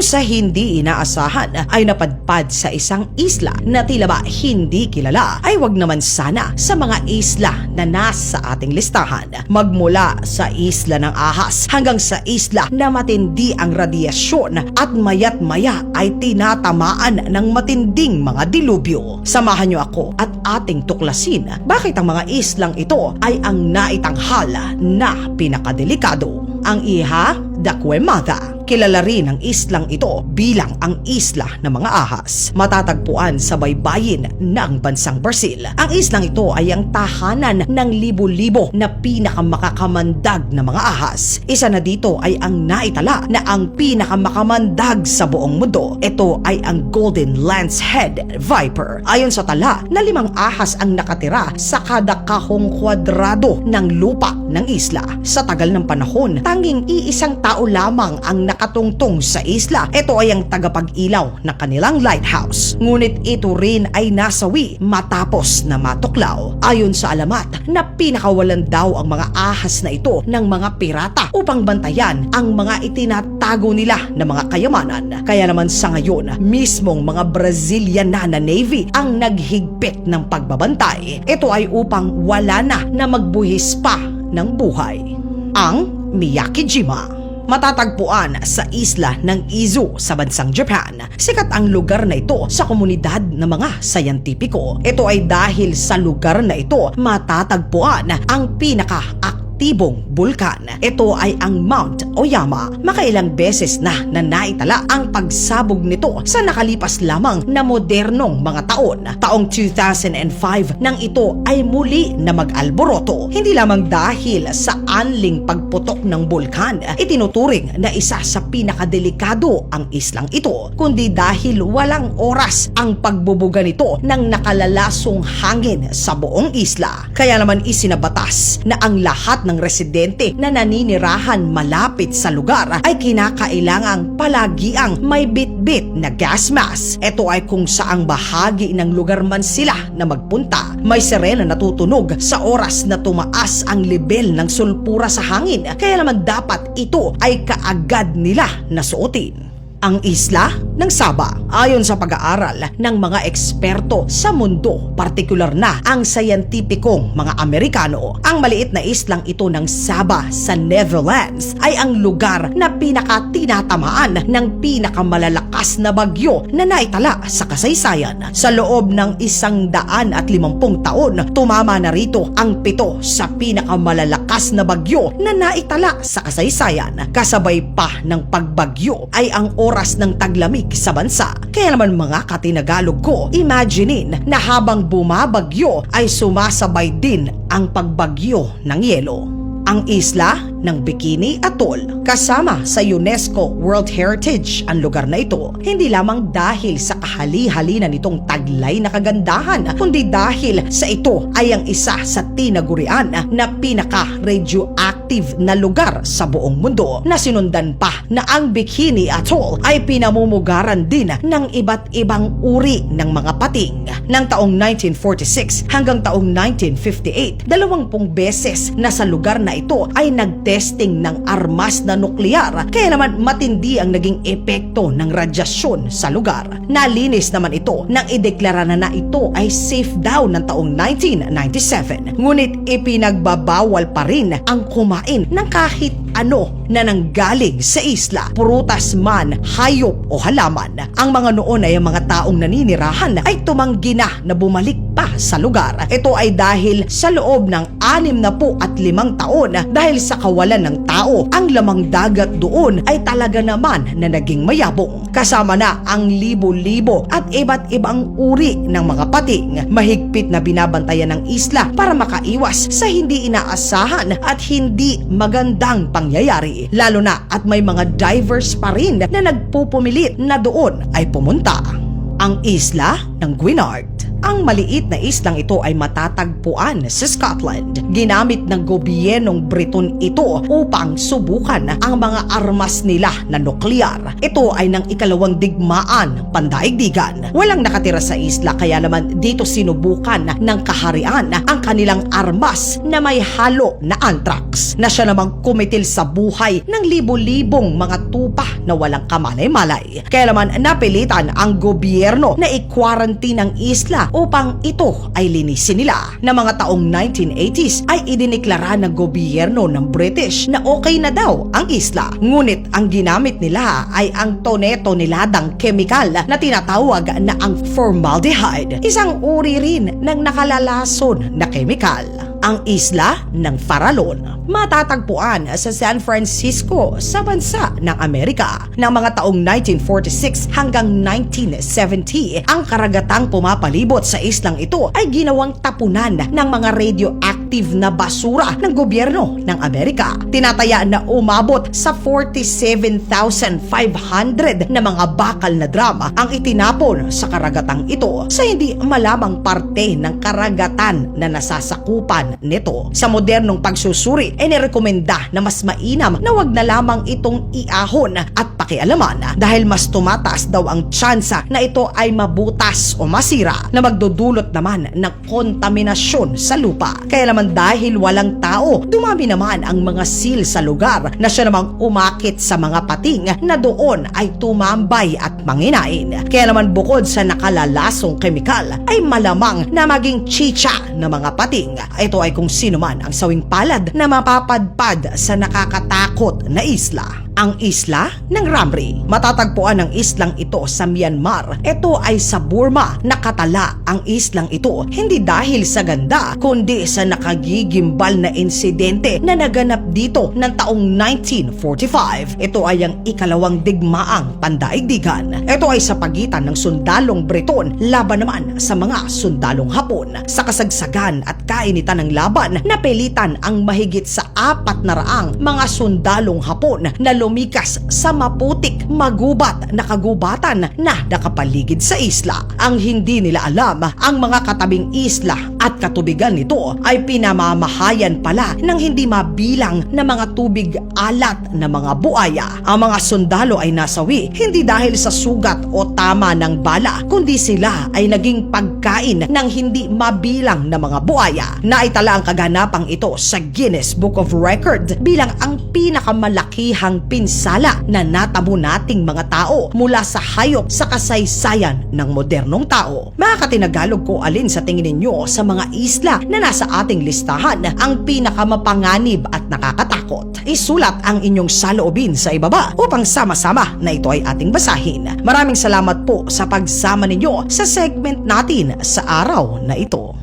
sa hindi inaasahan ay napadpad sa isang isla na tila ba hindi kilala ay wag naman sana sa mga isla na nasa ating listahan. Magmula sa isla ng ahas hanggang sa isla na matindi ang radyasyon at mayat maya ay tinatamaan ng matinding mga dilubyo. Samahan niyo ako at ating tuklasin bakit ang mga islang ito ay ang naitanghal na pinakadelikado. Ang iha, Daquemada. Kilala rin ang islang ito bilang ang isla ng mga ahas. Matatagpuan sa baybayin ng bansang Brazil. Ang islang ito ay ang tahanan ng libo-libo na pinakamakamandag na mga ahas. Isa na dito ay ang naitala na ang pinakamakamandag sa buong mundo. Ito ay ang Golden Lancehead Viper. Ayon sa tala na limang ahas ang nakatira sa kada kahong kwadrado ng lupa ng isla. Sa tagal ng panahon, tanging iisang tao lamang ang nakatungtong sa isla. Ito ay ang tagapag-ilaw ng kanilang lighthouse. Ngunit ito rin ay nasawi matapos na matuklaw. Ayon sa alamat na pinakawalan daw ang mga ahas na ito ng mga pirata upang bantayan ang mga itinatago nila na mga kayamanan. Kaya naman sa ngayon, mismong mga Brazilian na na Navy ang naghigpit ng pagbabantay. Ito ay upang wala na na magbuhis pa ng buhay. Ang Miyakijima. Matatagpuan sa isla ng Izu sa bansang Japan. Sikat ang lugar na ito sa komunidad ng mga sayantipiko. Ito ay dahil sa lugar na ito matatagpuan ang pinaka aktibong bulkan. Ito ay ang Mount Oyama. Makailang beses na na naitala ang pagsabog nito sa nakalipas lamang na modernong mga taon. Taong 2005 nang ito ay muli na mag-alboroto. Hindi lamang dahil sa anling pagputok ng bulkan, itinuturing na isa sa pinakadelikado ang islang ito, kundi dahil walang oras ang pagbubuga nito ng nakalalasong hangin sa buong isla. Kaya naman isinabatas na ang lahat ng residente na naninirahan malapit sa lugar ay kinakailangang palagiang may bitbit na gas mask. Ito ay kung saang bahagi ng lugar man sila na magpunta. May sirena na tutunog sa oras na tumaas ang level ng sulpura sa hangin. Kaya naman dapat ito ay kaagad nila na suotin ang isla ng Saba. Ayon sa pag-aaral ng mga eksperto sa mundo, partikular na ang sayantipikong mga Amerikano, ang maliit na islang ito ng Saba sa Netherlands ay ang lugar na pinaka-tinatamaan ng pinakamalalakas na bagyo na naitala sa kasaysayan. Sa loob ng isang daan at limampung taon, tumama na rito ang pito sa pinakamalalakas na bagyo na naitala sa kasaysayan. Kasabay pa ng pagbagyo ay ang oras ng taglamig sa bansa. Kaya naman mga katinagalog ko, imaginein na habang bumabagyo ay sumasabay din ang pagbagyo ng yelo. Ang isla ng Bikini Atoll kasama sa UNESCO World Heritage ang lugar na ito hindi lamang dahil sa kahali-halina nitong taglay na kagandahan kundi dahil sa ito ay ang isa sa tinagurian na pinaka-radioactive na lugar sa buong mundo na sinundan pa na ang Bikini Atoll ay pinamumugaran din ng iba't ibang uri ng mga pating. Ng taong 1946 hanggang taong 1958, dalawampung beses na sa lugar na ito ay nagtesting ng armas na nuklear kaya naman matindi ang naging epekto ng radyasyon sa lugar. Nalinis naman ito nang ideklara na na ito ay safe daw ng taong 1997. Ngunit ipinagbabawal pa rin ang kumain ng kahit ano na nanggaling sa isla, prutas man, hayop o halaman. Ang mga noon ay ang mga taong naninirahan ay tumanggi na na bumalik sa lugar. Ito ay dahil sa loob ng anim na po at limang taon dahil sa kawalan ng tao, ang lamang dagat doon ay talaga naman na naging mayabong. Kasama na ang libo-libo at iba't ibang uri ng mga pating. Mahigpit na binabantayan ng isla para makaiwas sa hindi inaasahan at hindi magandang pangyayari. Lalo na at may mga divers pa rin na nagpupumilit na doon ay pumunta. Ang isla ng Gwynard. Ang maliit na islang ito ay matatagpuan sa Scotland. Ginamit ng gobyernong Briton ito upang subukan ang mga armas nila na nuklear. Ito ay ng ikalawang digmaan pandaigdigan. Walang nakatira sa isla kaya naman dito sinubukan ng kaharian ang kanilang armas na may halo na anthrax na siya namang kumitil sa buhay ng libo-libong mga tupa na walang kamalay-malay. Kaya naman napilitan ang gobyerno na i-quarantine ang isla upang ito ay linisin nila. Na mga taong 1980s ay idiniklara ng gobyerno ng British na okay na daw ang isla. Ngunit ang ginamit nila ay ang toneto niladang kemikal na tinatawag na ang formaldehyde, isang uri rin ng nakalalason na kemikal ang isla ng Farallon. Matatagpuan sa San Francisco sa bansa ng Amerika. Ng mga taong 1946 hanggang 1970, ang karagatang pumapalibot sa islang ito ay ginawang tapunan ng mga radioactive na basura ng gobyerno ng Amerika. Tinataya na umabot sa 47,500 na mga bakal na drama ang itinapon sa karagatang ito sa hindi malamang parte ng karagatan na nasasakupan nito. Sa modernong pagsusuri, ay nirekomenda na mas mainam na wag na lamang itong iahon at pakialaman dahil mas tumataas daw ang tsansa na ito ay mabutas o masira na magdudulot naman ng kontaminasyon sa lupa. Kaya naman dahil walang tao, dumami naman ang mga seal sa lugar na siya namang umakit sa mga pating na doon ay tumambay at manginain. Kaya naman bukod sa nakalalasong kemikal ay malamang na maging chicha ng mga pating. Ito ay kung sino man ang sawing palad na mapapadpad sa nakakatakot na isla ang isla ng Ramri. Matatagpuan ang islang ito sa Myanmar. Ito ay sa Burma. Nakatala ang islang ito hindi dahil sa ganda kundi sa nakagigimbal na insidente na naganap dito ng taong 1945. Ito ay ang ikalawang digmaang pandaigdigan. Ito ay sa pagitan ng sundalong Breton laban naman sa mga sundalong Hapon. Sa kasagsagan at kainitan ng laban, napilitan ang mahigit sa apat na raang mga sundalong Hapon na lumikas sa maputik, magubat na kagubatan na nakapaligid sa isla. Ang hindi nila alam, ang mga katabing isla at katubigan nito ay pinamamahayan pala ng hindi mabilang na mga tubig alat na mga buaya. Ang mga sundalo ay nasawi hindi dahil sa sugat o tama ng bala, kundi sila ay naging pagkain ng hindi mabilang na mga buaya. Naitala ang kaganapang ito sa Guinness Book of Record bilang ang pinakamalakihang pinsala na natamo nating mga tao mula sa hayop sa kasaysayan ng modernong tao. Mga katinagalog ko alin sa tingin ninyo sa mga isla na nasa ating listahan ang pinakamapanganib at nakakatakot. Isulat ang inyong saloobin sa ibaba upang sama-sama na ito ay ating basahin. Maraming salamat po sa pagsama ninyo sa segment natin sa araw na ito.